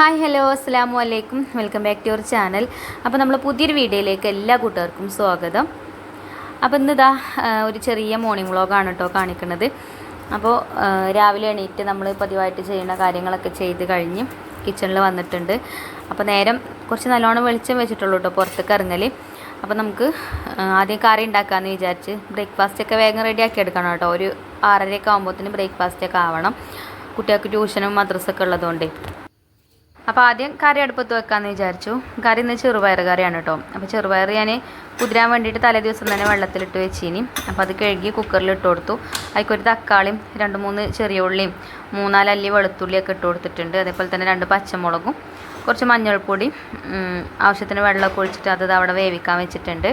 Hi hello അസ്സാം വലൈക്കും welcome back to your channel. അപ്പോൾ നമ്മൾ പുതിയൊരു വീഡിയോയിലേക്ക് എല്ലാ കൂട്ടുകാർക്കും സ്വാഗതം. അപ്പോൾ ഇന്നിതാ ഒരു ചെറിയ മോർണിംഗ് വ്ളോഗാണ് കേട്ടോ കാണിക്കുന്നത് അപ്പോൾ രാവിലെ എണീറ്റ് നമ്മൾ പതിവായിട്ട് ചെയ്യുന്ന കാര്യങ്ങളൊക്കെ ചെയ്ത് കഴിഞ്ഞ് കിച്ചണിൽ വന്നിട്ടുണ്ട്. അപ്പോൾ നേരം കുറച്ച് നല്ലോണം വെളിച്ചം വെച്ചിട്ടുള്ളൂ കേട്ടോ പുറത്തേക്ക് ഇറങ്ങൽ അപ്പോൾ നമുക്ക് ആദ്യം കറി ഉണ്ടാക്കാമെന്ന് വിചാരിച്ച് ബ്രേക്ക്ഫാസ്റ്റ് ഒക്കെ വേഗം റെഡിയാക്കി എടുക്കണം കേട്ടോ ഒരു ആറരയൊക്കെ ആകുമ്പോഴത്തേന് ബ്രേക്ക്ഫാസ്റ്റൊക്കെ ആവണം. കുട്ടികൾക്ക് ട്യൂഷനും മദ്രസൊക്കെ ഉള്ളതുകൊണ്ട്. അപ്പോൾ ആദ്യം കറി അടുപ്പത്ത് വെക്കാമെന്ന് വിചാരിച്ചു. കറി ഇന്ന് ചെറുപയർ കറിയാണ് കേട്ടോ. അപ്പോൾ ചെറുപയർ ഞാൻ കുതിരാൻ വേണ്ടിയിട്ട് തലേ ദിവസം തന്നെ വെള്ളത്തിലിട്ട് വെച്ചിനി. അപ്പോൾ അത് കഴുകി കുക്കറിൽ ഇട്ട് കൊടുത്തു. അതിൽക്കൊരു തക്കാളിയും രണ്ട് മൂന്ന് ചെറിയ ഉള്ളിയും മൂന്നാൽ അല്ലി വെളുത്തുള്ളിയൊക്കെ ഇട്ട് കൊടുത്തിട്ടുണ്ട്. അതേപോലെ തന്നെ രണ്ട് പച്ചമുളകും കുറച്ച് മഞ്ഞൾപ്പൊടി ആവശ്യത്തിന് വെള്ളമൊക്കെ ഒഴിച്ചിട്ട് അത് അവിടെ വേവിക്കാൻ വെച്ചിട്ടുണ്ട്.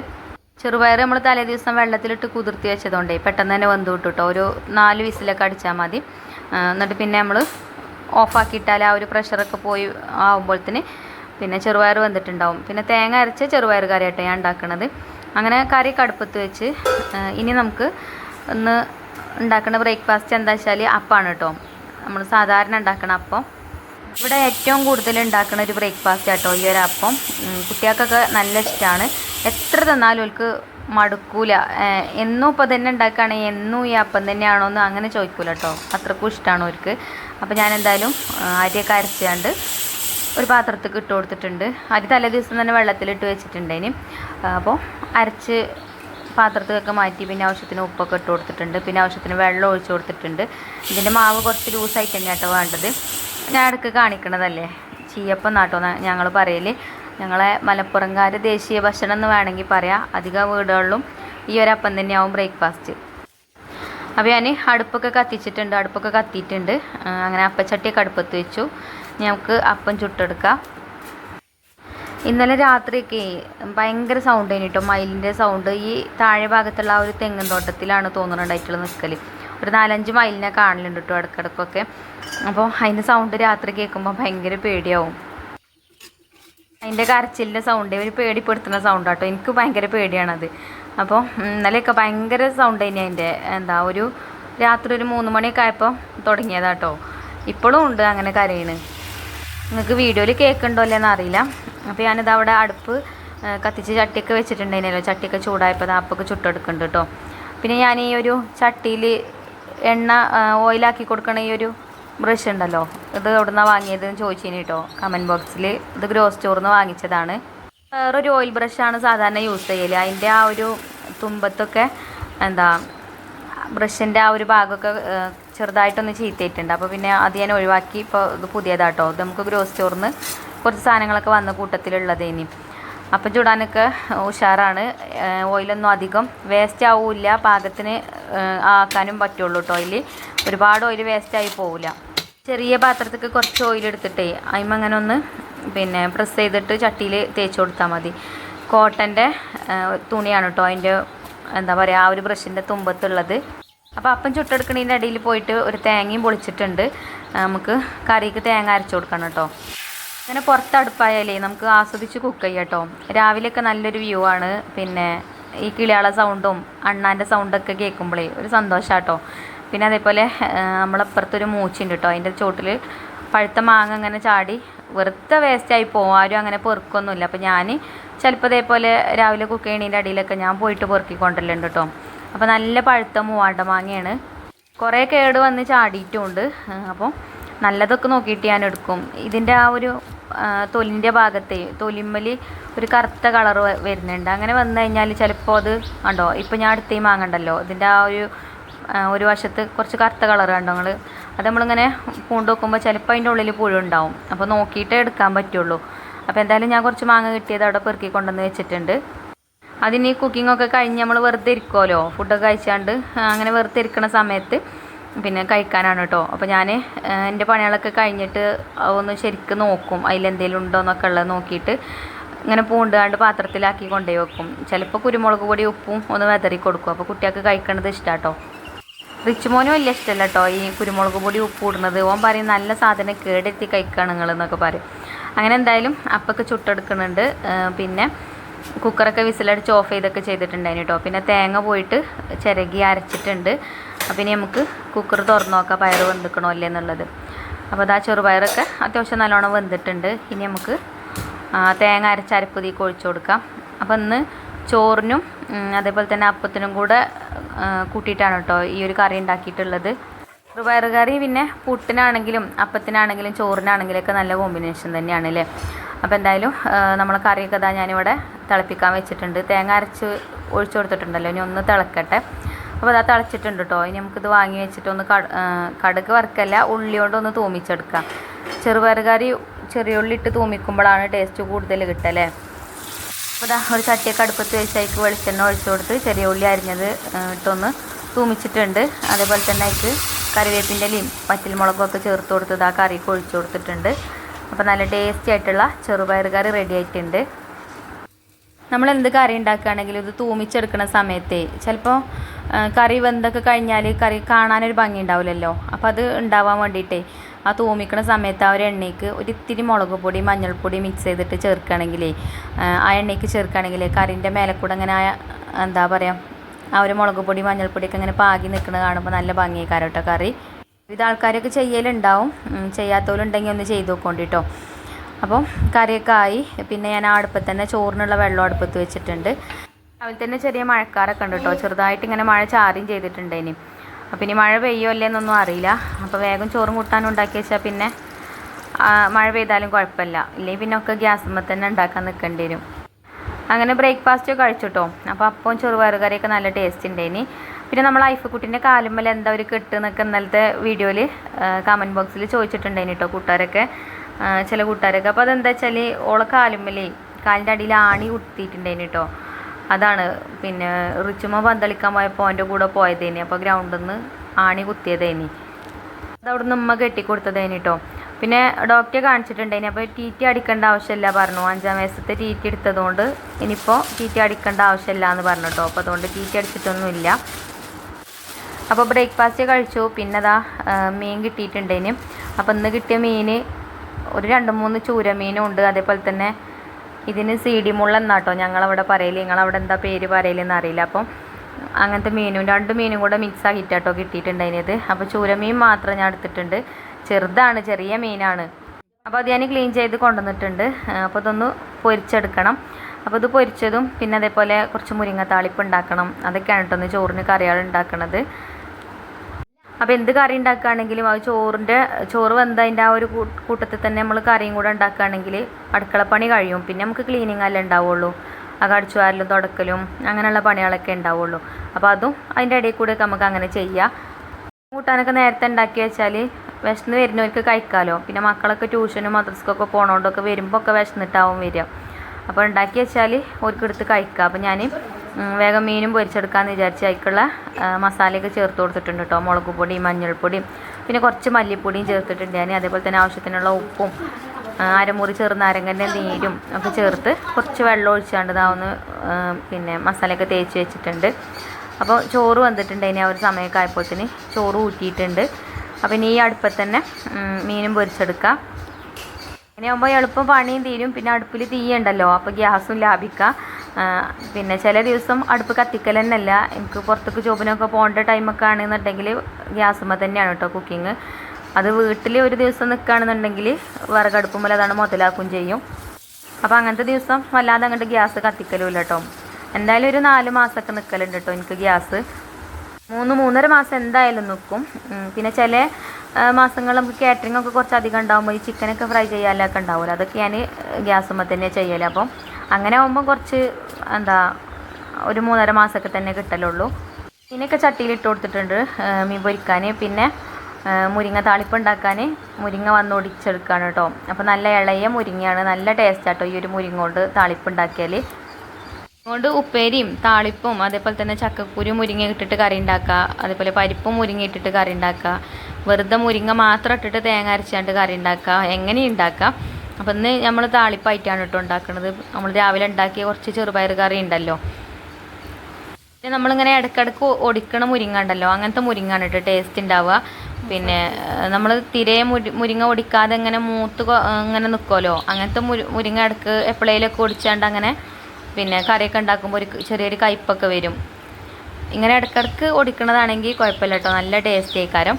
ചെറുപയർ നമ്മൾ തലേ ദിവസം വെള്ളത്തിലിട്ട് കുതിർത്തി വെച്ചതുകൊണ്ടേ പെട്ടെന്ന് തന്നെ വെന്ത് വിട്ടു കേട്ടോ. ഒരു നാല് വിസിലൊക്കെ അടിച്ചാൽ മതി. എന്നിട്ട് പിന്നെ നമ്മൾ ഓഫാക്കിയിട്ടാൽ ആ ഒരു പ്രഷറൊക്കെ പോയി ആകുമ്പോഴത്തേന് പിന്നെ ചെറുപയർ വന്നിട്ടുണ്ടാവും. പിന്നെ തേങ്ങ അരച്ച ചെറുപയർ കറിയാട്ടോ ഞാൻ ഉണ്ടാക്കുന്നത് അങ്ങനെ കറി കടുപ്പത്ത് വെച്ച് ഇനി നമുക്ക് ഒന്ന് ഉണ്ടാക്കുന്ന ബ്രേക്ക്ഫാസ്റ്റ് എന്താ വെച്ചാൽ അപ്പമാണ് കേട്ടോ നമ്മൾ സാധാരണ ഉണ്ടാക്കുന്ന അപ്പം. ഇവിടെ ഏറ്റവും കൂടുതൽ ഉണ്ടാക്കുന്ന ഒരു ബ്രേക്ക്ഫാസ്റ്റ് ആട്ടോ ഈ ഒരു അപ്പം. കുട്ടികൾക്കൊക്കെ നല്ല ഇഷ്ടമാണ് എത്ര തന്നാലും അവർക്ക് മടുക്കൂല. എന്നും ഇപ്പം തന്നെ ഉണ്ടാക്കുകയാണെങ്കിൽ എന്നും ഈ അപ്പം തന്നെയാണോ എന്ന് അങ്ങനെ ചോദിക്കൂല കേട്ടോ അത്രക്കും ഇഷ്ടമാണ് അവർക്ക് അപ്പോൾ ഞാൻ എന്തായാലും അരിയൊക്കെ അരച്ചാണ്ട് ഒരു പാത്രത്തേക്ക് ഇട്ട് കൊടുത്തിട്ടുണ്ട്. അരി തലേ ദിവസം തന്നെ വെള്ളത്തിലിട്ട് വെച്ചിട്ടുണ്ടേന്. അപ്പോൾ അരച്ച് പാത്രത്തിലൊക്കെ മാറ്റി പിന്നെ ആവശ്യത്തിന് ഉപ്പൊക്കെ ഇട്ട് കൊടുത്തിട്ടുണ്ട്. പിന്നെ ആവശ്യത്തിന് വെള്ളം ഒഴിച്ച് കൊടുത്തിട്ടുണ്ട്. ഇതിന്റെ മാവ് കുറച്ച് ലൂസായിട്ട് തന്നെയാണ് കേട്ടോ വേണ്ടത്. ഞാൻ ഇടയ്ക്ക് കാണിക്കണതല്ലേ? ചീയപ്പം നാട്ടോ ഞങ്ങൾ പറയൽ ഞങ്ങളെ മലപ്പുറംകാർ ദേശീയ ഭക്ഷണം എന്ന് വേണമെങ്കിൽ പറയാം. അധിക വീടുകളിലും ഈ ഒരു അപ്പം തന്നെയാവും ബ്രേക്ക്ഫാസ്റ്റ്. അപ്പോൾ ഞാൻ അടുപ്പൊക്കെ കത്തിച്ചിട്ടുണ്ട് അടുപ്പൊക്കെ കത്തിയിട്ടുണ്ട്. അങ്ങനെ അപ്പച്ചട്ടിയൊക്കെ അടുപ്പത്ത് വെച്ചു. ഞങ്ങൾക്ക് അപ്പം ചുട്ടെടുക്കാം. ഇന്നലെ രാത്രിയൊക്കെ ഭയങ്കര സൗണ്ട് കഴിഞ്ഞിട്ടോ മയിലിന്റെ സൗണ്ട് ഈ താഴെ ഭാഗത്തുള്ള ആ ഒരു തെങ്ങും തോട്ടത്തിലാണ് തോന്നുന്നുണ്ടായിട്ടുള്ള നിൽക്കൽ ഒരു നാലഞ്ച് മയിലിനെ കാണലുണ്ട് കേട്ടോ ഇടക്കിടക്കൊക്കെ. അപ്പോൾ അതിന്റെ സൗണ്ട് രാത്രി കേൾക്കുമ്പോൾ ഭയങ്കര പേടിയാവും. അതിന്റെ കരച്ചിലിന്റെ സൗണ്ട് ഒരു പേടിപ്പെടുത്തുന്ന സൗണ്ട് കേട്ടോ എനിക്ക് ഭയങ്കര പേടിയാണത്. അപ്പോൾ ഇന്നലെയൊക്കെ ഭയങ്കര സൗണ്ട് തന്നെ അതിന്റെ എന്താ ഒരു രാത്രി ഒരു മൂന്ന് മണിയൊക്കെ ആയപ്പോൾ തുടങ്ങിയതാട്ടോ. ഇപ്പോഴും ഉണ്ട് അങ്ങനെ കരയണ്. നിങ്ങൾക്ക് വീഡിയോയിൽ കേൾക്കുന്നുണ്ടോ അല്ലേന്ന് അറിയില്ല. അപ്പോൾ ഞാനിത് അവിടെ അടുപ്പ് കത്തിച്ച് ചട്ടിയൊക്കെ വെച്ചിട്ടുണ്ടായിരുന്നല്ലോ. ചട്ടിയൊക്കെ ചൂടായപ്പോൾ അപ്പൊക്കെ ചുട്ടെടുക്കുന്നുണ്ട് കേട്ടോ പിന്നെ ഞാൻ ഈ ഒരു ചട്ടിയിൽ എണ്ണ ഓയിലാക്കി കൊടുക്കണ ഈ ഒരു ബ്രഷ് ഉണ്ടല്ലോ ഇത് എവിടെ നിന്നാണ് വാങ്ങിയത് എന്ന് ചോദിച്ചിന് കേട്ടോ കമന്റ് ബോക്സിൽ ഇത് ഗ്രോസ് സ്റ്റോറിൽ നിന്ന് വാങ്ങിച്ചതാണ്. വേറൊരു ഓയിൽ ബ്രഷാണ് സാധാരണ യൂസ് ചെയ്യൽ അതിന്റെ ആ ഒരു തുമ്പത്തൊക്കെ എന്താ ബ്രഷിന്റെ ആ ഒരു ഭാഗമൊക്കെ ചെറുതായിട്ടൊന്ന് ചീത്തയിട്ടുണ്ട് അപ്പോൾ പിന്നെ അത് ഞാൻ ഒഴിവാക്കി ഇപ്പോൾ ഇത് പുതിയതാട്ടോ. ഇത് നമുക്ക് ഗ്രോസ് സ്റ്റോറിൽ നിന്ന് കുറച്ച് സാധനങ്ങളൊക്കെ വന്ന കൂട്ടത്തിലുള്ളത് ഇനി അപ്പം ചുടാനൊക്കെ ഉഷാറാണ്. ഓയിലൊന്നും അധികം വേസ്റ്റ് ആവില്ല. പാകത്തിന് ആക്കാനും പറ്റുള്ളൂ കേട്ടോ ഓയിൽ ഒരുപാട് ഓയിൽ വേസ്റ്റായി പോവില്ല ചെറിയ പാത്രത്തേക്ക് കുറച്ച് ഓയിൽ എടുത്തിട്ടേ അതിമ അങ്ങനെ ഒന്ന് പിന്നെ പ്രസ് ചെയ്തിട്ട് ചട്ടിയിൽ തേച്ച് കൊടുത്താൽ മതി. കോട്ടന്റെ തുണിയാണ് കേട്ടോ അതിന്റെ എന്താ പറയുക ആ ഒരു ബ്രഷിന്റെ തുമ്പത്തുള്ളത്. അപ്പോൾ അപ്പം ചുട്ടെടുക്കണതിന്റെ അടിയിൽ പോയിട്ട് ഒരു തേങ്ങയും പൊളിച്ചിട്ടുണ്ട്. നമുക്ക് കറിക്ക് തേങ്ങ അരച്ചു കൊടുക്കണം കേട്ടോ അങ്ങനെ പുറത്ത് അടുപ്പായാലേ നമുക്ക് ആസ്വദിച്ച് കുക്ക് ചെയ്യാം കേട്ടോ രാവിലെയൊക്കെ നല്ലൊരു വ്യൂ ആണ്. പിന്നെ ഈ കിളിയാളെ സൗണ്ടും അണ്ണാന്റെ സൗണ്ടൊക്കെ കേൾക്കുമ്പോഴേ ഒരു സന്തോഷാട്ടോ പിന്നെ അതേപോലെ നമ്മളപ്പുറത്തൊരു മൂച്ചുണ്ട് കേട്ടോ അതിന്റെ ചോട്ടിൽ പഴുത്ത മാങ്ങ അങ്ങനെ ചാടി വെറുതെ വേസ്റ്റായി പോകും അങ്ങനെ പെറുക്കൊന്നുമില്ല. അപ്പോൾ ഞാൻ ചിലപ്പോൾ ഇതേപോലെ രാവിലെ കുക്ക് ചെയ്യണതിന്റെ അടിയിലൊക്കെ ഞാൻ പോയിട്ട് പെറുക്കി കേട്ടോ അപ്പോൾ നല്ല പഴുത്ത മൂവാണ്ട മാങ്ങയാണ്. കുറേ കേട് വന്ന് ചാടിയിട്ടുമുണ്ട് അപ്പോൾ നല്ലതൊക്കെ നോക്കിയിട്ട് ഞാൻ എടുക്കും. ഇതിന്റെ ആ ഒരു തൊലിന്റെ ഭാഗത്തെ തൊലിമ്മലി ഒരു കറുത്ത കളർ വരുന്നുണ്ട്. അങ്ങനെ വന്നു കഴിഞ്ഞാൽ ചിലപ്പോൾ അത് കണ്ടോ? ഇപ്പോൾ ഞാൻ അടുത്തേ മാങ്ങണ്ടല്ലോ ഇതിന്റെ ആ ഒരു ഒരു വശത്ത് കുറച്ച് കറുത്ത കളർ കണ്ടോ നിങ്ങൾ അത് നമ്മളിങ്ങനെ പൂണ്ട് വെക്കുമ്പോൾ ചിലപ്പോൾ അതിന്റെ ഉള്ളിൽ പുഴു ഉണ്ടാവും. അപ്പോൾ നോക്കിയിട്ടേ എടുക്കാൻ പറ്റുള്ളൂ. അപ്പോൾ എന്തായാലും ഞാൻ കുറച്ച് മാങ്ങ കിട്ടിയത് അവിടെ പെറുക്കി കൊണ്ടുവന്ന് വെച്ചിട്ടുണ്ട്. അതിന് ഈ കുക്കിംഗ് ഒക്കെ കഴിഞ്ഞ് നമ്മൾ വെറുതെ ഇരിക്കുമല്ലോ ഫുഡൊക്കെ കഴിച്ചാണ്ട് അങ്ങനെ വെറുതെ ഇരിക്കുന്ന സമയത്ത് പിന്നെ കഴിക്കാനാണ് കേട്ടോ അപ്പോൾ ഞാൻ എന്റെ പണികളൊക്കെ കഴിഞ്ഞിട്ട് ഒന്ന് ശരിക്കും നോക്കും. അതിലെന്തെങ്കിലും ഉണ്ടോ എന്നൊക്കെ ഉള്ളത് നോക്കിയിട്ട് ഇങ്ങനെ പൂണ്ടാണ്ട് പാത്രത്തിലാക്കി കൊണ്ടുപോയി വെക്കും. ചിലപ്പോൾ കുരുമുളക് പൊടി ഉപ്പും ഒന്ന് വെതറി കൊടുക്കും. അപ്പോൾ കുട്ടികൾക്ക് കഴിക്കണത് ഇഷ്ടമാണ് റിച്ച് മോനും വലിയ ഇഷ്ടമല്ല കേട്ടോ ഈ കുരുമുളക് പൊടി ഉപ്പ് ഇടുന്നത്. ഓൻ പറയും നല്ല സാധനം കേടെത്തി കഴിക്കുകയാണ് നിങ്ങൾ എന്നൊക്കെ പറയും. അങ്ങനെ എന്തായാലും അപ്പൊക്കെ ചുട്ടെടുക്കുന്നുണ്ട്. പിന്നെ കുക്കറൊക്കെ വിസിലടിച്ച് ഓഫ് ചെയ്തൊക്കെ ചെയ്തിട്ടുണ്ടായിരുന്നു കേട്ടോ പിന്നെ തേങ്ങ പോയിട്ട് ചിരകി അരച്ചിട്ടുണ്ട്. അപ്പം ഇനി നമുക്ക് കുക്കർ തുറന്നു നോക്കാം പയറ് വെന്തിക്കണോ അല്ലേ എന്നുള്ളത്. അപ്പോൾ അതാ ചെറുപയറൊക്കെ അത്യാവശ്യം നല്ലോണം വെന്തിട്ടുണ്ട്. ഇനി നമുക്ക് തേങ്ങ അരച്ച അരപ്പതിക്ക് കൊഴിച്ചു കൊടുക്കാം. അപ്പോൾ ഇന്ന് ചോറിനും അതേപോലെ തന്നെ അപ്പത്തിനും കൂടെ കൂട്ടിയിട്ടാണ് കേട്ടോ ഈ ഒരു കറി ഉണ്ടാക്കിയിട്ടുള്ളത്. ചെറുപയർ പിന്നെ പുട്ടിനാണെങ്കിലും അപ്പത്തിനാണെങ്കിലും ചോറിനാണെങ്കിലും ഒക്കെ നല്ല കോമ്പിനേഷൻ തന്നെയാണ് അല്ലേ അപ്പോൾ എന്തായാലും നമ്മൾ കറിയൊക്കെ ഇതാ ഞാനിവിടെ തിളപ്പിക്കാൻ വെച്ചിട്ടുണ്ട്. തേങ്ങ അരച്ച് ഒഴിച്ചു കൊടുത്തിട്ടുണ്ടല്ലോ ഇനി ഒന്ന് തിളക്കട്ടെ. അപ്പോൾ അതാ തിളച്ചിട്ടുണ്ട് കേട്ടോ ഇനി നമുക്കിത് വാങ്ങി വെച്ചിട്ട് ഒന്ന് കട കടുക് വറുക്കല്ല ഉള്ളി കൊണ്ടൊന്ന് തൂമിച്ചെടുക്കാം. ചെറുപയർ കറി ചെറിയ ഉള്ളി ഇട്ട് തൂമിക്കുമ്പോഴാണ് ടേസ്റ്റ് കൂടുതൽ കിട്ടല്ലേ അപ്പോൾ ഒരു ചട്ടിയൊക്കെ അടുപ്പത്ത് വെച്ച് അതിക്ക് വെളിച്ചെണ്ണ ഒഴിച്ചു കൊടുത്ത് ചെറിയ ഉള്ളി അരിഞ്ഞത് ഇട്ടൊന്ന് തൂമിച്ചിട്ടുണ്ട്. അതേപോലെ തന്നെ അതിക്ക് കറിവേപ്പിന്റെ ഇലയും പച്ചൽമുളകും ചേർത്ത് കൊടുത്ത് ആ കറിയൊക്കെ ഒഴിച്ചു കൊടുത്തിട്ടുണ്ട്. അപ്പോൾ നല്ല ടേസ്റ്റി ആയിട്ടുള്ള ചെറുപയർ കറി റെഡി ആയിട്ടുണ്ട്. നമ്മൾ എന്ത് കറി ഉണ്ടാക്കുകയാണെങ്കിലും ഇത് തൂമിച്ചെടുക്കുന്ന സമയത്തെ ചിലപ്പോൾ കറി വെന്തൊക്കെ കഴിഞ്ഞാൽ കറി കാണാനൊരു ഭംഗി ഉണ്ടാവില്ലല്ലോ. അപ്പോൾ അത് ഉണ്ടാവാൻ വേണ്ടിയിട്ടേ ആ തൂമിക്കണ സമയത്ത് ആ ഒരു എണ്ണയ്ക്ക് ഒരു ഇത്തിരി മുളക് പൊടി മഞ്ഞൾപ്പൊടി മിക്സ് ചെയ്തിട്ട് ചേർക്കുകയാണെങ്കിലേ ആ എണ്ണയ്ക്ക് ചേർക്കുകയാണെങ്കിൽ കറിന്റെ മേലെ കൂടെ അങ്ങനെ എന്താ പറയുക ആ ഒരു മുളക് പൊടി മഞ്ഞൾപ്പൊടിയൊക്കെ അങ്ങനെ പാകി നിൽക്കുന്നത് കാണുമ്പോൾ നല്ല ഭംഗി കേട്ടോ കറി. ഇത് ആൾക്കാരൊക്കെ ചെയ്യലുണ്ടാവും. ചെയ്യാത്തവരുണ്ടെങ്കിൽ ഒന്ന് ചെയ്ത് നോക്കോണ്ടിട്ടോ അപ്പോൾ കറിയൊക്കെ ആയി. പിന്നെ ഞാൻ ആ അടുപ്പത്ത് തന്നെ ചോറിനുള്ള വെള്ളം അടുപ്പത്ത് വെച്ചിട്ടുണ്ട്. അതിൽ തന്നെ ചെറിയ മഴക്കാരൊക്കെ ഉണ്ട് കേട്ടോ ചെറുതായിട്ട് ഇങ്ങനെ മഴ ചാറിയും ചെയ്തിട്ടുണ്ട് ഇനി അപ്പം ഇനി മഴ പെയ്യോ അല്ലേന്നൊന്നും അറിയില്ല. അപ്പോൾ വേഗം ചോറും കൂട്ടാനും ഉണ്ടാക്കി വെച്ചാൽ പിന്നെ മഴ പെയ്താലും കുഴപ്പമില്ല. ഇല്ലെങ്കിൽ പിന്നെ ഒക്കെ ഗ്യാസുമ്മ തന്നെ ഉണ്ടാക്കാൻ നിൽക്കേണ്ടി വരും. അങ്ങനെ ബ്രേക്ക്ഫാസ്റ്റ് കഴിച്ചിട്ടോ. അപ്പോൾ അപ്പവും ചെറുപയർ കറിയൊക്കെ നല്ല ടേസ്റ്റ് ഉണ്ടായിനി പിന്നെ നമ്മൾ ഐഫക്കുട്ടിന്റെ കാലുമ്മൽ എന്താ ഒരു കെട്ട് എന്നൊക്കെ ഇന്നലത്തെ വീഡിയോയിൽ കമന്റ് ബോക്സിൽ ചോദിച്ചിട്ടുണ്ടായിനി കേട്ടോ കൂട്ടുകാരൊക്കെ. ചില കൂട്ടുകാരൊക്കെ. അപ്പോൾ അതെന്താ വെച്ചാൽ ഓളെ കാലുമ്മലേ കാലിന്റെ അടിയിൽ ആണി കുത്തിയിട്ടുണ്ടായിനി കേട്ടോ അതാണ്. പിന്നെ റിച്ചുമ്മ പന്തളിക്കാൻ പോയപ്പോൾ അവന്റെ കൂടെ പോയതേനി. അപ്പോൾ ഗ്രൗണ്ടിൽ നിന്ന് ആണി കുത്തിയതേനി. അത് അവിടുന്ന് ഉമ്മ കെട്ടിക്കൊടുത്തതേനി കേട്ടോ പിന്നെ ഡോക്ടറെ കാണിച്ചിട്ടുണ്ടേനി അപ്പോൾ ടി ടി അടിക്കേണ്ട ആവശ്യമില്ല പറഞ്ഞു. അഞ്ചാം വയസ്സത്തെ ടി ടി എടുത്തതുകൊണ്ട് ഇനിയിപ്പോൾ ടി ടി അടിക്കേണ്ട ആവശ്യമില്ല എന്ന് പറഞ്ഞു കേട്ടോ അപ്പോൾ അതുകൊണ്ട് ടി ടി അടിച്ചിട്ടൊന്നുമില്ല. അപ്പോൾ ബ്രേക്ക്ഫാസ്റ്റ് കഴിച്ചു. പിന്നെ അതാ മീൻ കിട്ടിയിട്ടുണ്ടേനും അപ്പോൾ ഇന്ന് കിട്ടിയ മീൻ ഒരു രണ്ട് മൂന്ന് ചൂര മീനും ഉണ്ട്. അതേപോലെ തന്നെ ഇതിന് സി ഡി മുള്ള എന്നാട്ടോ ഞങ്ങളവിടെ പറയില്ല നിങ്ങളവിടെ എന്താ പേര് പറയലെന്ന് അറിയില്ല. അപ്പം അങ്ങനത്തെ മീനും രണ്ട് മീനും കൂടെ മിക്സ് ആക്കിയിട്ടാട്ടോ കിട്ടിയിട്ടുണ്ടായിരുന്നത് അപ്പോൾ ചൂരമീൻ മാത്രം ഞാൻ എടുത്തിട്ടുണ്ട്. ചെറുതാണ് ചെറിയ മീനാണ്. അപ്പോൾ അത് ഞാൻ ക്ലീൻ ചെയ്ത് കൊണ്ടുവന്നിട്ടുണ്ട്. അപ്പോൾ ഇതൊന്ന് പൊരിച്ചെടുക്കണം. അപ്പോൾ ഇത് പൊരിച്ചതും പിന്നെ അതേപോലെ കുറച്ച് മുരിങ്ങ താളിപ്പ് ഉണ്ടാക്കണം. അതൊക്കെയാണ് കേട്ടോ ഒന്ന് ചോറിന് കറികൾ ഉണ്ടാക്കണത്. അപ്പോൾ എന്ത് കറി ഉണ്ടാക്കുകയാണെങ്കിലും അത് ചോറിന്റെ ചോറ് വെന്തതിന്റെ ആ ഒരു കൂട്ടത്തിൽ തന്നെ നമ്മൾ കറിയും കൂടെ ഉണ്ടാക്കുകയാണെങ്കിൽ അടുക്കളപ്പണി കഴിയും. പിന്നെ നമുക്ക് ക്ലീനിങ് അല്ലേ ഉണ്ടാവുള്ളൂ. ആ കടിച്ചു വാരലും തുടക്കലും അങ്ങനെയുള്ള പണികളൊക്കെ ഉണ്ടാവുള്ളൂ. അപ്പോൾ അതും അതിന്റെ ഇടയിൽ കൂടെ നമുക്ക് അങ്ങനെ ചെയ്യാം. കൂട്ടാനൊക്കെ നേരത്തെ ഉണ്ടാക്കി വെച്ചാൽ വിശന്ന് വരുന്നവർക്ക് കഴിക്കാമല്ലോ പിന്നെ മക്കളൊക്കെ ട്യൂഷനും മദ്രസക്കൊക്കെ പോകണോണ്ടൊക്കെ വരുമ്പോൾ ഒക്കെ വിശന്നിട്ടാവും വരിക. അപ്പോൾ ഉണ്ടാക്കി വെച്ചാൽ ഓർക്കെടുത്ത് കഴിക്കാം. അപ്പോൾ ഞാൻ വേഗം മീനും പൊരിച്ചെടുക്കാമെന്ന് വിചാരിച്ച് അതിക്കുള്ള മസാലയൊക്കെ ചേർത്ത് കൊടുത്തിട്ടുണ്ട് കേട്ടോ മുളക് പൊടിയും മഞ്ഞൾപ്പൊടിയും പിന്നെ കുറച്ച് മല്ലിപ്പൊടിയും ചേർത്തിട്ടുണ്ട്. ഞാൻ അതേപോലെ തന്നെ ആവശ്യത്തിനുള്ള ഉപ്പും അരമുറി ചെറുനാരങ്ങന്റെ നീരും ഒക്കെ ചേർത്ത് കുറച്ച് വെള്ളം ഒഴിച്ചാണ്ട് ഇതാവുന്ന പിന്നെ മസാലയൊക്കെ തേച്ച് വെച്ചിട്ടുണ്ട്. അപ്പോൾ ചോറ് വന്നിട്ടുണ്ട്. ഇനി ആ ഒരു സമയമൊക്കെ ആയപ്പോഴത്തേന് ചോറ് ഊറ്റിയിട്ടുണ്ട്. അപ്പോൾ ഇനി ഈ അടുപ്പത്ത് തന്നെ മീനും പൊരിച്ചെടുക്കാം. ഇങ്ങനെ ആകുമ്പോൾ എളുപ്പം പണിയും തീരും. പിന്നെ അടുപ്പിൽ തീയുണ്ടല്ലോ അപ്പോൾ ഗ്യാസും ലാഭിക്കാം. പിന്നെ ചില ദിവസം അടുപ്പ് കത്തിക്കൽ എനിക്ക് പുറത്തേക്ക് ജോബിനൊക്കെ പോകേണ്ട ടൈമൊക്കെ ആണെന്നുണ്ടെങ്കിൽ ഗ്യാസുമ്മ തന്നെയാണ് കേട്ടോ കുക്കിങ് അത് വീട്ടിൽ ഒരു ദിവസം നിൽക്കുകയാണെന്നുണ്ടെങ്കിൽ വിറകടുപ്പുമ്പോൾ അതാണ് മുതലാക്കും ചെയ്യും. അപ്പോൾ അങ്ങനത്തെ ദിവസം വല്ലാതെ അങ്ങോട്ട് ഗ്യാസ് കത്തിക്കലുമില്ല കേട്ടോ എന്തായാലും ഒരു നാല് മാസമൊക്കെ നിൽക്കലുണ്ട് കേട്ടോ എനിക്ക് ഗ്യാസ്. മൂന്ന് മൂന്നര മാസം എന്തായാലും നിൽക്കും പിന്നെ ചില മാസങ്ങൾ നമുക്ക് കാറ്ററിംഗ് ഒക്കെ കുറച്ച് അധികം ഉണ്ടാകുമ്പോൾ ഈ ചിക്കനൊക്കെ ഫ്രൈ ചെയ്യാനൊക്കെ ഉണ്ടാവുമല്ലോ. അതൊക്കെ ഞാൻ ഗ്യാസുമ്മ തന്നെ ചെയ്യൽ. അപ്പം അങ്ങനെ ആകുമ്പോൾ കുറച്ച് എന്താ ഒരു മൂന്നര മാസമൊക്കെ തന്നെ കിട്ടലുള്ളൂ. ഇതിനൊക്കെ ചട്ടിയിൽ ഇട്ട് കൊടുത്തിട്ടുണ്ട് മീൻ പൊരിക്കാൻ പിന്നെ മുരിങ്ങ താളിപ്പ് ഉണ്ടാക്കാൻ മുരിങ്ങ വന്ന് ഒടിച്ചെടുക്കുകയാണ് കേട്ടോ. അപ്പോൾ നല്ല ഇളയ മുരിങ്ങയാണ് നല്ല ടേസ്റ്റ് ആട്ടോ ഈ ഒരു മുരിങ്ങ കൊണ്ട് താളിപ്പ് ഉണ്ടാക്കിയാൽ അതുകൊണ്ട് ഉപ്പേരിയും താളിപ്പും അതേപോലെ തന്നെ ചക്കക്കുരു മുരിങ്ങ ഇട്ടിട്ട് കറി ഉണ്ടാക്കുക അതേപോലെ പരിപ്പും മുരിങ്ങ ഇട്ടിട്ട് കറി ഉണ്ടാക്കുക. വെറുതെ മുരിങ്ങ മാത്രം ഇട്ടിട്ട് തേങ്ങ അരച്ചാണ്ട് കറി ഉണ്ടാക്കുക എങ്ങനെ ഉണ്ടാക്കാം. അപ്പം ഇന്ന് നമ്മൾ താളിപ്പായിട്ടാണ് കേട്ടോ ഉണ്ടാക്കുന്നത് നമ്മൾ രാവിലെ ഉണ്ടാക്കിയ കുറച്ച് ചെറുപയർ കറി ഉണ്ടല്ലോ. പിന്നെ നമ്മളിങ്ങനെ ഇടയ്ക്കിടയ്ക്ക് ഒടിക്കണ മുരിങ്ങ ഉണ്ടല്ലോ. അങ്ങനത്തെ മുരിങ്ങാണ് കേട്ടോ ടേസ്റ്റ് ഉണ്ടാവുക. പിന്നെ നമ്മൾ തിരെ മുരി മുരിങ്ങ ഒടിക്കാതെ ഇങ്ങനെ മൂത്ത് ഇങ്ങനെ നിൽക്കുമല്ലോ അങ്ങനത്തെ മുരി മുരിങ്ങ ഇടയ്ക്ക് എപ്പോഴേലൊക്കെ ഒടിച്ചാണ്ട് അങ്ങനെ പിന്നെ കറിയൊക്കെ ഉണ്ടാക്കുമ്പോൾ ഒരു ചെറിയൊരു കയ്പ്പൊക്കെ വരും. ഇങ്ങനെ ഇടയ്ക്കിടയ്ക്ക് ഒടിക്കണതാണെങ്കിൽ കുഴപ്പമില്ല കേട്ടോ. നല്ല ടേസ്റ്റ് ആയിക്കാരം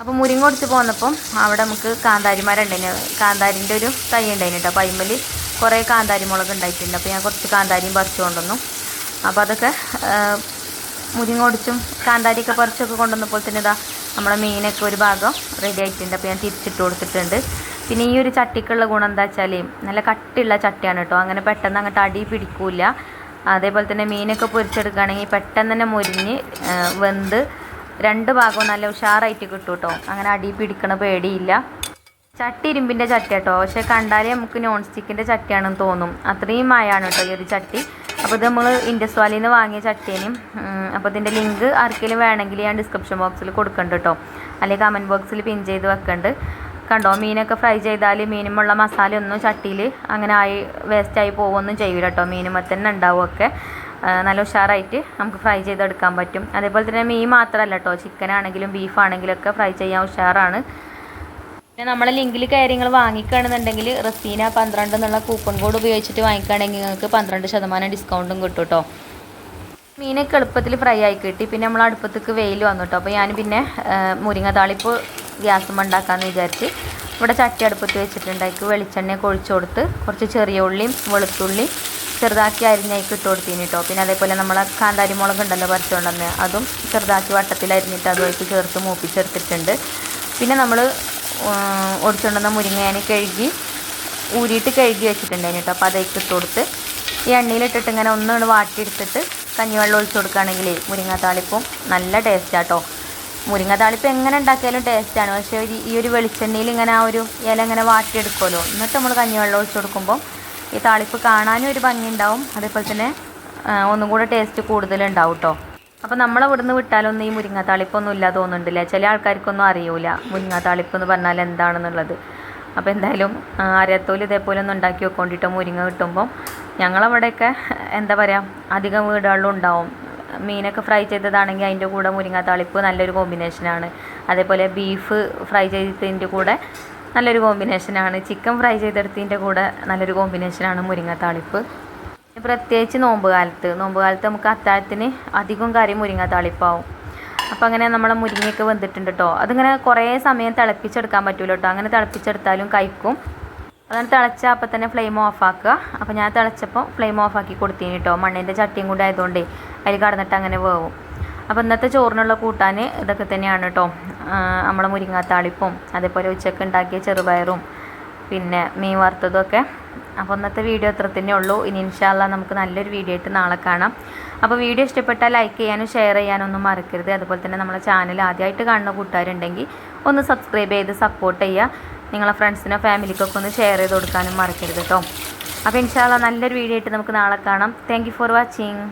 അപ്പോൾ മുരിങ്ങ കൊടുത്ത് പോന്നപ്പം അവിടെ നമുക്ക് കാന്താരിമാരുണ്ടായിന് കാന്താരിന്റെ ഒരു തൈ ഉണ്ടായിന് കേട്ടോ അപ്പോൾ അതിമ്മൽ കുറേ കാന്താരി മുളക് ഉണ്ടായിട്ടുണ്ട്. അപ്പോൾ ഞാൻ കുറച്ച് കാന്താരിയും പറിച്ചു കൊണ്ടുവന്നു അപ്പോൾ അതൊക്കെ മുരിങ്ങ ഒടിച്ചും കാന്താരിയൊക്കെ പറിച്ചൊക്കെ കൊണ്ടുവന്നപ്പോൾ തന്നെ ഇതാ നമ്മുടെ മീനൊക്കെ ഒരു ഭാഗം റെഡി ആയിട്ടുണ്ട്. അപ്പോൾ ഞാൻ തിരിച്ചിട്ട് കൊടുത്തിട്ടുണ്ട്. പിന്നെ ഈ ഒരു ചട്ടിക്കുള്ള ഗുണം എന്താ വെച്ചാൽ നല്ല കട്ടിയുള്ള ചട്ടിയാണ് കേട്ടോ അങ്ങനെ പെട്ടെന്ന് അങ്ങോട്ട് അടി പിടിക്കില്ല. അതേപോലെ തന്നെ മീനൊക്കെ പൊരിച്ചെടുക്കുകയാണെങ്കിൽ പെട്ടെന്ന് തന്നെ മുരിഞ്ഞ് വെന്ത് രണ്ട് ഭാഗവും നല്ല ഉഷാറായിട്ട് കിട്ടും കേട്ടോ അങ്ങനെ അടി പിടിക്കണ പേടിയില്ല. ചട്ടി ഇരുമ്പിന്റെ ചട്ടി കേട്ടോ പക്ഷെ കണ്ടാലേ നമുക്ക് നോൺ സ്റ്റിക്കിന്റെ ചട്ടിയാണെന്ന് തോന്നും. അത്രയും മായാണ് കേട്ടോ ഈ ഒരു ചട്ടി. അപ്പോൾ ഇത് നമ്മൾ ഇൻഡസ് വാലിയിൽ നിന്ന് വാങ്ങിയ ചട്ടീനും അപ്പോൾ ഇതിന്റെ ലിങ്ക് ആർക്കെങ്കിലും വേണമെങ്കിൽ ഞാൻ ഡിസ്ക്രിപ്ഷൻ ബോക്സിൽ കൊടുക്കുന്നുണ്ട് കേട്ടോ അല്ലെങ്കിൽ കമന്റ് ബോക്സിൽ പിൻ ചെയ്ത് വെക്കുന്നുണ്ട് കണ്ടോ മീനൊക്കെ ഫ്രൈ ചെയ്താൽ മീനുമുള്ള മസാല ഒന്നും ചട്ടിയിൽ അങ്ങനെ ആയി വേസ്റ്റായി പോകുമൊന്നും ചെയ്യില്ല കേട്ടോ മീനുമ്പോൾ തന്നെ ഉണ്ടാവുമൊക്കെ നല്ല ഉഷാറായിട്ട് നമുക്ക് ഫ്രൈ ചെയ്തെടുക്കാൻ പറ്റും. അതേപോലെ തന്നെ മീൻ മാത്രമല്ല കേട്ടോ ചിക്കൻ ആണെങ്കിലും ബീഫ് ആണെങ്കിലും ഒക്കെ ഫ്രൈ ചെയ്യാൻ ഉഷാറാണ്. പിന്നെ നമ്മളെ ലിങ്കിൽ കയറി നിങ്ങൾ വാങ്ങിക്കുകയാണെന്നുണ്ടെങ്കിൽ റസീന പന്ത്രണ്ട് എന്നുള്ള കൂപ്പൺ കോഡ് ഉപയോഗിച്ചിട്ട് വാങ്ങിക്കുകയാണെങ്കിൽ നിങ്ങൾക്ക് പന്ത്രണ്ട് ശതമാനം ഡിസ്കൗണ്ടും കിട്ടും കേട്ടോ മീനൊക്കെ എളുപ്പത്തിൽ ഫ്രൈ ആയി കിട്ടി. പിന്നെ നമ്മൾ അടുപ്പത്തേക്ക് വെയിൽ വന്നു കേട്ടോ അപ്പോൾ ഞാൻ പിന്നെ മുരിങ്ങ താളിപ്പ് ഗ്യാസും ഉണ്ടാക്കാമെന്ന് വിചാരിച്ച് ഇവിടെ ചട്ടി അടുപ്പത്ത് വെച്ചിട്ടുണ്ടാക്കി വെളിച്ചെണ്ണയൊക്കെ ഒഴിച്ചു കൊടുത്ത് കുറച്ച് ചെറിയ ഉള്ളിയും വെളുത്തുള്ളിയും ചെറുതാക്കി അരിഞ്ഞേക്ക് ഇട്ട് കൊടുത്തിന് കേട്ടോ പിന്നെ അതേപോലെ നമ്മൾ കാന്താരി മുളക് ഉണ്ടല്ലോ പറിച്ചുകൊണ്ടെന്ന് അതും ചെറുതാക്കി വട്ടത്തിൽ അരിഞ്ഞിട്ട് അതുമായിട്ട് ചേർത്ത് മൂപ്പിച്ചെടുത്തിട്ടുണ്ട്. പിന്നെ നമ്മൾ ഒടിച്ചുകൊണ്ടുവന്ന മുരിങ്ങ ഞാൻ കഴുകി ഊരിയിട്ട് കഴുകി വെച്ചിട്ടുണ്ടായിരുന്നു കേട്ടോ അപ്പോൾ അതേക്ക് ഇട്ട് കൊടുത്ത് ഈ എണ്ണയിലിട്ടിട്ട് ഇങ്ങനെ ഒന്നുകൊണ്ട് വാട്ടിയെടുത്തിട്ട് കഞ്ഞിവെള്ളം ഒഴിച്ചു കൊടുക്കുകയാണെങ്കിൽ മുരിങ്ങ താളിപ്പും നല്ല ടേസ്റ്റാട്ടോ മുരിങ്ങ താളിപ്പ് എങ്ങനെ ഉണ്ടാക്കിയാലും ടേസ്റ്റാണ് പക്ഷേ ഈ ഒരു വെളിച്ചെണ്ണയിൽ ഇങ്ങനെ ആ ഒരു ഇല ഇങ്ങനെ വാട്ടിയെടുക്കുമല്ലോ എന്നിട്ട് നമ്മൾ കഞ്ഞിവെള്ളം ഒഴിച്ചു കൊടുക്കുമ്പോൾ ഈ താളിപ്പ് കാണാനും ഒരു ഭംഗി ഉണ്ടാവും അതേപോലെ തന്നെ ഒന്നും കൂടെ ടേസ്റ്റ് കൂടുതലുണ്ടാവും കേട്ടോ അപ്പോൾ നമ്മളെ ഇവിടുന്ന് വിട്ടാലൊന്നും ഈ മുരിങ്ങ താളിപ്പൊന്നും ഇല്ല തോന്നുന്നുണ്ടില്ല? ചില ആൾക്കാർക്കൊന്നും അറിയൂല മുരിങ്ങ താളിപ്പ് എന്ന് പറഞ്ഞാൽ എന്താണെന്നുള്ളത്. അപ്പോൾ എന്തായാലും അരത്തോൽ ഇതേപോലെ ഒന്ന് ഉണ്ടാക്കി വെക്കൊണ്ടിട്ടോ മുരിങ്ങ കിട്ടുമ്പോൾ ഞങ്ങളവിടെയൊക്കെ എന്താ പറയുക അധികം വീടുകളിലും ഉണ്ടാവും. മീനൊക്കെ ഫ്രൈ ചെയ്തതാണെങ്കിൽ അതിന്റെ കൂടെ മുരിങ്ങ താളിപ്പ് നല്ലൊരു കോമ്പിനേഷനാണ് അതേപോലെ ബീഫ് ഫ്രൈ ചെയ്തതിന്റെ കൂടെ നല്ലൊരു കോമ്പിനേഷനാണ് ചിക്കൻ ഫ്രൈ ചെയ്തെടുത്തതിന്റെ കൂടെ നല്ലൊരു കോമ്പിനേഷനാണ് മുരിങ്ങ താളിപ്പ്. പ്രത്യേകിച്ച് നോമ്പ് കാലത്ത്. നോമ്പ് കാലത്ത് നമുക്ക് അത്താഴത്തിന് അധികം കറി മുരിങ്ങ താളിപ്പാവും. അപ്പോൾ അങ്ങനെ നമ്മളെ മുരിങ്ങയൊക്കെ വെന്തിട്ടുണ്ട് കേട്ടോ അതിങ്ങനെ കുറേ സമയം തിളപ്പിച്ചെടുക്കാൻ പറ്റുമല്ലോ കേട്ടോ അങ്ങനെ തിളപ്പിച്ചെടുത്താലും കഴിക്കും. അതാണ് തിളച്ചാൽ അപ്പം തന്നെ ഫ്ലെയിം ഓഫ് ആക്കുക. അപ്പോൾ ഞാൻ തിളച്ചപ്പോൾ ഫ്ലെയിം ഓഫ് ആക്കി കൊടുത്തിന് കേട്ടോ മണ്ണിന്റെ ചട്ടിയും കൂടെ ആയതുകൊണ്ടേ അതിൽ കടന്നിട്ട് അങ്ങനെ വേവും. അപ്പോൾ ഇന്നത്തെ ചോറിനുള്ള കൂട്ടാൻ ഇതൊക്കെ തന്നെയാണ് കേട്ടോ നമ്മളെ മുരിങ്ങാത്താളിപ്പും അതേപോലെ ഉച്ചയ്ക്ക് ഉണ്ടാക്കിയ ചെറുപയറും പിന്നെ മീൻ വറുത്തതും ഒക്കെ. അപ്പോൾ ഇന്നത്തെ വീഡിയോ ഇത്ര തന്നെ ഉള്ളൂ. ഇനി ഇൻഷാല്ല നമുക്ക് നല്ലൊരു വീഡിയോ ആയിട്ട് നാളെ കാണാം. അപ്പോൾ വീഡിയോ ഇഷ്ടപ്പെട്ടാൽ ലൈക്ക് ചെയ്യാനും ഷെയർ ചെയ്യാനും ഒന്നും മറക്കരുത്. അതുപോലെ തന്നെ നമ്മളെ ചാനൽ ആദ്യമായിട്ട് കാണുന്ന കൂട്ടുകാരുണ്ടെങ്കിൽ ഒന്ന് സബ്സ്ക്രൈബ് ചെയ്ത് സപ്പോർട്ട് ചെയ്യുക. നിങ്ങളെ ഫ്രണ്ട്സിനോ ഫാമിലിക്കൊക്കെ ഒന്ന് ഷെയർ ചെയ്ത് കൊടുക്കാനും മറക്കരുത് കേട്ടോ അപ്പോൾ ഇൻഷാല്ല നല്ലൊരു വീഡിയോ ആയിട്ട് നമുക്ക് നാളെ കാണാം. Thank for watching